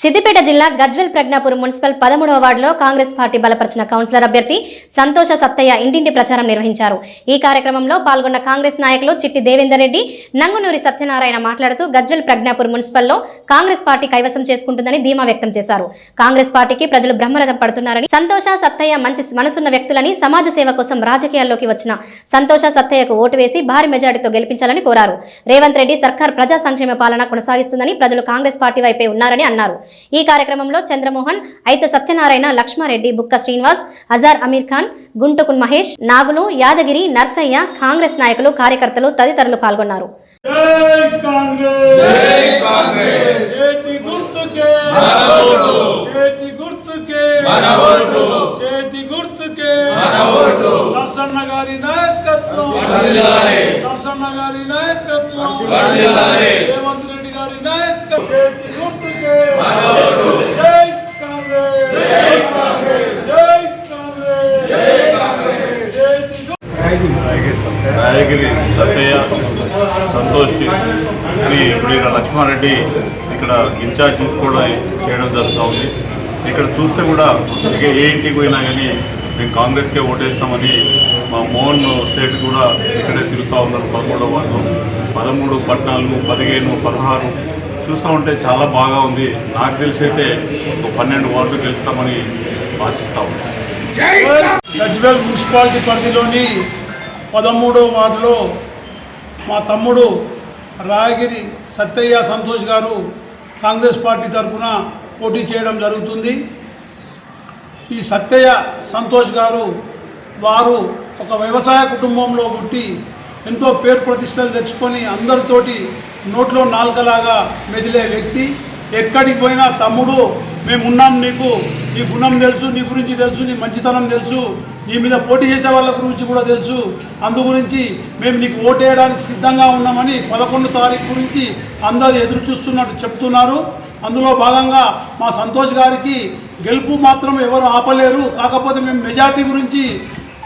సిద్దిపేట జిల్లా గజ్వెల్ ప్రజ్ఞాపూర్ మున్సిపల్ పదమూడవ వార్డులో కాంగ్రెస్ పార్టీ బలపరిచిన కౌన్సిలర్ అభ్యర్థి సంతోష సత్తయ్య ఇంటింటి ప్రచారం నిర్వహించారు. ఈ కార్యక్రమంలో పాల్గొన్న కాంగ్రెస్ నాయకులు చిట్టి దేవేందర్ రెడ్డి నంగునూరి సత్యనారాయణ మాట్లాడుతూ గజ్వెల్ ప్రజ్ఞాపూర్ మున్సిపల్లో కాంగ్రెస్ పార్టీ కైవసం చేసుకుంటుందని ధీమా వ్యక్తం చేశారు. కాంగ్రెస్ పార్టీకి ప్రజలు బ్రహ్మరథం పడుతున్నారని సంతోష సత్తయ్య మంచి మనసున్న వ్యక్తులని సమాజ సేవ కోసం రాజకీయాల్లోకి వచ్చిన సంతోష సత్తయ్యకు ఓటు వేసి భారీ మెజార్టీతో గెలిపించాలని కోరారు. రేవంత్ రెడ్డి సర్కార్ ప్రజా సంక్షేమ పాలన కొనసాగిస్తుందని ప్రజలు కాంగ్రెస్ పార్టీ వైపే ఉన్నారని అన్నారు. ఈ కార్యక్రమంలో చంద్రమోహన్ ఐత సత్యనారాయణ లక్ష్మారెడ్డి బుక్క శ్రీనివాస్ అజార్ అమీర్ ఖాన్ గుంటుకున్ మహేష్ నాగులు యాదగిరి నర్సయ్య కాంగ్రెస్ నాయకులు కార్యకర్తలు తదితరులు పాల్గొన్నారు. జై కాంగ్రెస్! జై కాంగ్రెస్! చేతి గుర్తుకే! చేతి గుర్తుకే! చేతి గుర్తుకే! నరసన్న గారి నాయకత్వం! నరసన్న గారి నాయకత్వం! రేవంత్ రెడ్డి గారి నాయకత్వం! రాయగిరి సత్తయ్య సంతోష్ అని ఇప్పుడు ఇక్కడ లక్ష్మారెడ్డి ఇక్కడ ఇన్ఛార్జ్ తీసుకోవడం చేయడం జరుగుతూ ఉంది. ఇక్కడ చూస్తే కూడా ఇక ఏ ఇంటికి పోయినా కానీ మేము కాంగ్రెస్కే ఓటేస్తామని మా మోహన్ సేట్ కూడా ఇక్కడే తిరుగుతూ ఉన్నారు. పదమూడవ వార్డు. పదమూడు పద్నాలుగు పదిహేను పదహారు చూస్తూ ఉంటే చాలా బాగా ఉంది. నాకు తెలిసి అయితే ఒక పన్నెండు వార్డులు గెలుస్తామని ఆశిస్తా ఉన్నాం. గజ్వేల్ మున్సిపాలిటీ పరిధిలోని పదమూడో వార్డులో మా తమ్ముడు రాయగిరి సత్తయ్య సంతోష్ గారు కాంగ్రెస్ పార్టీ తరఫున పోటీ చేయడం జరుగుతుంది. ఈ సత్తయ్య సంతోష్ గారు వారు ఒక వ్యవసాయ కుటుంబంలో పుట్టి ఎంతో పేరు ప్రతిష్టలు తెచ్చుకొని అందరితోటి నోట్లో నాలుకలాగా మెదిలే వ్యక్తి. ఎక్కడికి పోయినా తమ్ముడు మేము ఉన్నాం నీకు. నీ గుణం తెలుసు నీ గురించి తెలుసు నీ మంచితనం తెలుసు. నీ మీద పోటీ చేసే వాళ్ళ గురించి కూడా తెలుసు. అందు గురించి మేము నీకు ఓటేయడానికి సిద్ధంగా ఉన్నామని పదకొండు తారీఖు గురించి అందరు ఎదురు చూస్తున్నట్టు చెప్తున్నారు. అందులో భాగంగా మా సంతోష్ గారికి గెలుపు మాత్రం ఎవరు ఆపలేరు. కాకపోతే మేము మెజార్టీ గురించి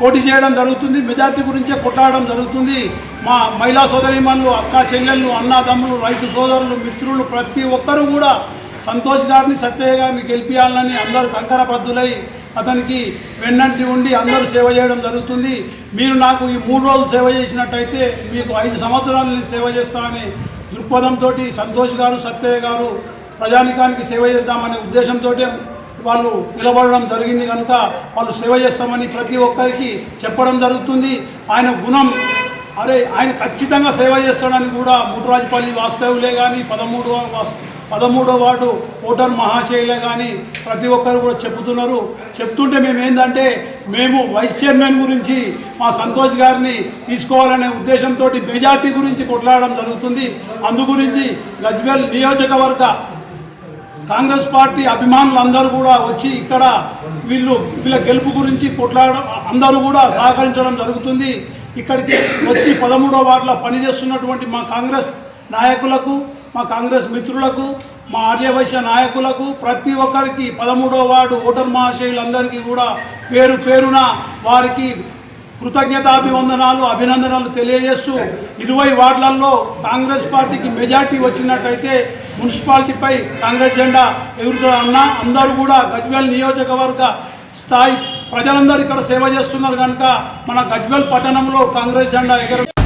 పోటీ చేయడం జరుగుతుంది మెజార్టీ గురించే కొట్లాడడం జరుగుతుంది. మా మహిళా సోదరిమణులు అక్క చెల్లెళ్ళు అన్నదమ్ములు రైతు సోదరులు మిత్రులు ప్రతి ఒక్కరూ కూడా సంతోష్ గారిని సత్యయ్య గారిని గెలిపించాలని అందరూ కంకరబద్దులై అతనికి వెన్నంటి ఉండి అందరూ సేవ చేయడం జరుగుతుంది. మీరు నాకు ఈ మూడు రోజులు సేవ చేసినట్టయితే మీకు ఐదు సంవత్సరాలు నేను సేవ చేస్తానని దృక్పథంతో సంతోష్ గారు సత్యయ్య గారు ప్రజానికానికి సేవ చేస్తామనే ఉద్దేశంతో వాళ్ళు నిలబడడం జరిగింది కనుక వాళ్ళు సేవ చేస్తామని ప్రతి ఒక్కరికి చెప్పడం జరుగుతుంది. ఆయన గుణం అరే ఆయన ఖచ్చితంగా సేవ చేస్తాడని కూడా ముట్రాజుపల్లి వాస్తవులే కానీ పదమూడు వాస్- పదమూడో వార్డు ఓటర్ మహాశయులే కానీ ప్రతి ఒక్కరు కూడా చెప్తున్నారు చెప్తుంటే మేము ఏంటంటే మేము వైస్ చైర్మన్ గురించి మా సంతోష్ గారిని తీసుకోవాలనే ఉద్దేశంతో మెజార్టీ గురించి కొట్లాడడం జరుగుతుంది. అందు గురించి గజ్వేల్ నియోజకవర్గ కాంగ్రెస్ పార్టీ అభిమానులు అందరూ కూడా వచ్చి ఇక్కడ వీళ్ళు వీళ్ళ గెలుపు గురించి కొట్లాడడం అందరూ కూడా సహకరించడం జరుగుతుంది. ఇక్కడికి వచ్చి పదమూడో వార్డులో పనిచేస్తున్నటువంటి మా కాంగ్రెస్ నాయకులకు మా కాంగ్రెస్ మిత్రులకు మా ఆర్యవైశ్య నాయకులకు ప్రతి ఒక్కరికి పదమూడో వార్డు ఓటర్ మహాశయులందరికీ కూడా పేరు పేరున వారికి కృతజ్ఞతాభివందనాలు అభినందనలు తెలియజేస్తూ ఇరవై వార్డులలో కాంగ్రెస్ పార్టీకి మెజార్టీ వచ్చినట్టయితే మున్సిపాలిటీపై కాంగ్రెస్ జెండా ఎగురుతుందన్నా అందరూ కూడా గజ్వేల్ నియోజకవర్గ స్థాయి ప్రజలందరూ ఇక్కడ సేవ చేస్తున్నారు కనుక మన గజ్వేల్ పట్టణంలో కాంగ్రెస్ జెండా ఎగర